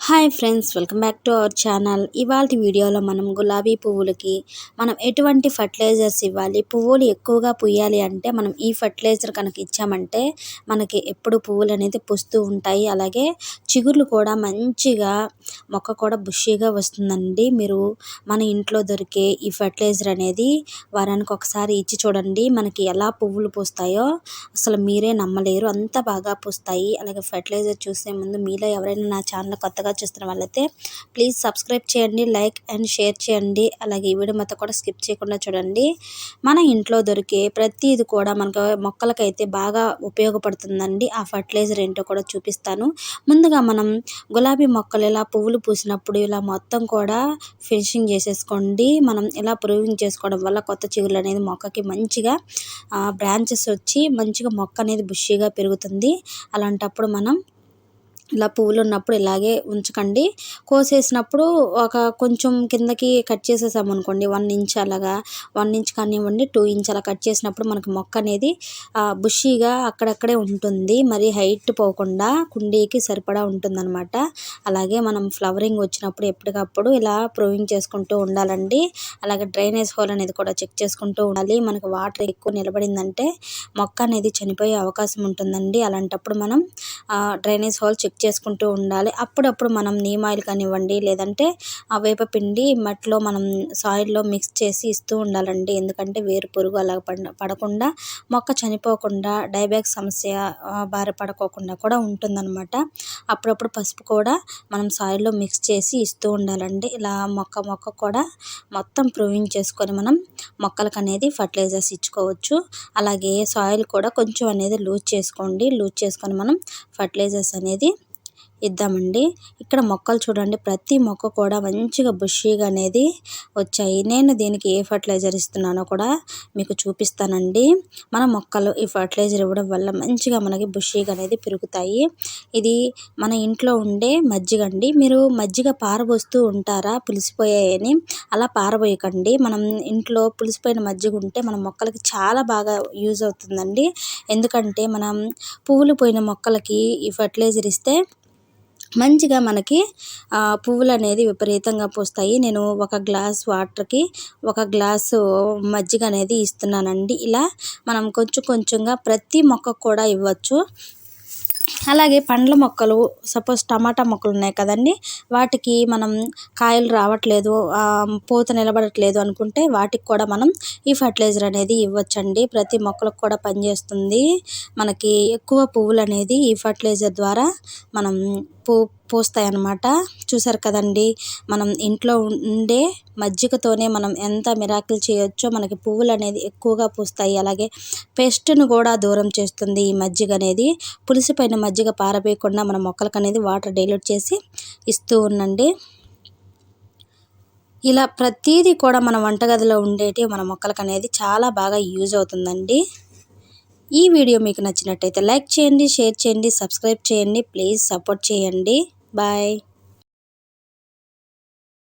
Hi friends welcome back to our channel. ఇవాళ వీడియోలో మనం గులాబీ పువ్వులకి మనం ఎటువంటి ఫర్టిలైజర్స్ ఇవ్వాలి? పువ్వులు ఎక్కువగా పుయ్యాలి అంటే మనం ఈ ఫర్టిలైజర్ కనుక ఇచ్చామంటే మనకి ఎప్పుడు పువ్వులు అనేది పుస్తూ ఉంటాయి. అలాగే చిగుర్లు కూడా మంచిగా మొక్క కూడా బుషీగా వస్తుందండి. మీరు మన ఇంట్లో దొరికే ఈ ఫర్టిలైజర్ అనేది వారానికి ఒకసారి ఇచ్చి చూడండి. మనకి ఎలా పువ్వులు పూస్తాయో అసలు మీరే నమ్మలేరు. అంత బాగా పూస్తాయి. అలాగే ఫర్టిలైజర్ చూసే ముందు మీలో ఎవరైనా నా ఛానల్ కొత్తగా కొత్తగా చూస్తున్న వాళ్ళైతే ప్లీజ్ సబ్స్క్రైబ్ చేయండి లైక్ అండ్ షేర్ చేయండి. అలాగే ఈ వీడియో మొత్తం కూడా స్కిప్ చేయకుండా చూడండి. మన ఇంట్లో దొరికే ప్రతిది కూడా మనకు మొక్కలకైతే బాగా ఉపయోగపడుతుందండి. ఆ ఫర్టిలైజర్ ఏంటో కూడా చూపిస్తాను. ముందుగా మనం గులాబీ మొక్కలు ఇలా పువ్వులు పూసినప్పుడు ఇలా మొత్తం కూడా ఫినిషింగ్ చేసేసుకోండి. మనం ఇలా ప్రూవింగ్ చేసుకోవడం వల్ల కొత్త చిగులు అనేది మొక్కకి మంచిగా బ్రాంచెస్ వచ్చి మంచిగా మొక్క అనేది బుషిగా పెరుగుతుంది. అలాంటప్పుడు మనం ఇలా పువ్వులు ఉన్నప్పుడు ఇలాగే ఉంచకండి. కోసేసినప్పుడు ఒక కొంచెం కిందకి కట్ చేసేసాము అనుకోండి వన్ ఇంచ్ అలాగా వన్ ఇంచ్ కానివ్వండి టూ ఇంచ్ అలా కట్ చేసినప్పుడు మనకి మొక్క అనేది బుషీగా అక్కడక్కడే ఉంటుంది. మరి హైట్ పోకుండా కుండీకి సరిపడా ఉంటుందన్నమాట. అలాగే మనం ఫ్లవరింగ్ వచ్చినప్పుడు ఎప్పటికప్పుడు ఇలా ప్రూవింగ్ చేసుకుంటూ ఉండాలండి. అలాగే డ్రైనేజ్ హోల్ అనేది కూడా చెక్ చేసుకుంటూ ఉండాలి. మనకు వాటర్ ఎక్కువ నిలబడిందంటే మొక్క అనేది చనిపోయే అవకాశం ఉంటుందండి. అలాంటప్పుడు మనం డ్రైనేజ్ హోల్ చెక్ చేసుకుంటూ ఉండాలి. అప్పుడప్పుడు మనం నీమ్ ఆయిల్ కానివ్వండి లేదంటే ఆ వేప పిండి మట్టిలో మనం సాయిల్లో మిక్స్ చేసి ఇస్తూ ఉండాలండి. ఎందుకంటే వేరు పురుగు అలా పడకుండా మొక్క చనిపోకుండా డైబ్యాక్ సమస్య బారిపడుకోకుండా కూడా ఉంటుందన్నమాట. అప్పుడప్పుడు పసుపు కూడా మనం సాయిల్లో మిక్స్ చేసి ఇస్తూ ఉండాలండి. ఇలా మొక్క మొక్క కూడా మొత్తం ప్రూవింగ్ చేసుకొని మనం మొక్కలకు అనేది ఫర్టిలైజర్స్ ఇచ్చుకోవచ్చు. అలాగే సాయిల్ కూడా కొంచెం అనేది లూజ్ చేసుకోండి. లూజ్ చేసుకొని మనం ఫర్టిలైజర్స్ అనేది ఇద్దామండి. ఇక్కడ మొక్కలు చూడండి. ప్రతి మొక్క కూడా మంచిగా బుషీగా అనేది వచ్చాయి. నేను దీనికి ఏ ఫర్టిలైజర్ ఇస్తున్నానో కూడా మీకు చూపిస్తానండి. మన మొక్కలు ఈ ఫర్టిలైజర్ ఇవ్వడం వల్ల మంచిగా మనకి బుషీగా అనేది పెరుగుతాయి. ఇది మన ఇంట్లో ఉండే మజ్జిగ అండి. మీరు మజ్జిగ పారబోస్తూ ఉంటారా? పులిసిపోయాయని అలా పారబోయకండి. మనం ఇంట్లో పులిసిపోయిన మజ్జిగ ఉంటే మన మొక్కలకి చాలా బాగా యూజ్ అవుతుందండి. ఎందుకంటే మనం పువ్వులు పోయిన మొక్కలకి ఈ ఫర్టిలైజర్ ఇస్తే మంచిగా మనకి పువ్వులు అనేది విపరీతంగా పూస్తాయి. నేను ఒక గ్లాస్ వాటర్కి ఒక గ్లాసు మజ్జిగ అనేది ఇస్తున్నానండి. ఇలా మనం కొంచెం కొంచెంగా ప్రతి మొక్కకు కూడా ఇవ్వచ్చు. అలాగే పండ్ల మొక్కలు సపోజ్ టమాటా మొక్కలు ఉన్నాయి కదండీ వాటికి మనం కాయలు రావట్లేదు పూత నిలబడట్లేదు అనుకుంటే వాటికి కూడా మనం ఈ ఫర్టిలైజర్ అనేది ఇవ్వచ్చండి. ప్రతి మొక్కలకు కూడా పనిచేస్తుంది. మనకి ఎక్కువ పువ్వులు అనేది ఈ ఫర్టిలైజర్ ద్వారా మనం పూ పూస్తాయి అన్నమాట చూసారు కదండి మనం ఇంట్లో ఉండే మజ్జిగతోనే మనం ఎంత మిరాకిల్ చేయొచ్చో మనకి పువ్వులు అనేది ఎక్కువగా పూస్తాయి. అలాగే పెస్ట్ను కూడా దూరం చేస్తుంది ఈ మజ్జిగ అనేది పులిసిపోయిన మజ్జిగ పారవేయకుండా మన మొక్కలకు అనేది వాటర్ డైల్యూట్ చేసి ఇస్తూ ఉండండి. ఇలా ప్రతీది కూడా మన వంటగదిలో ఉండేటి మన మొక్కలకు అనేది చాలా బాగా యూజ్ అవుతుందండి. ఈ వీడియో మీకు నచ్చినట్టయితే లైక్ చేయండి షేర్ చేయండి సబ్స్క్రైబ్ చేయండి ప్లీజ్ సపోర్ట్ చేయండి. Bye.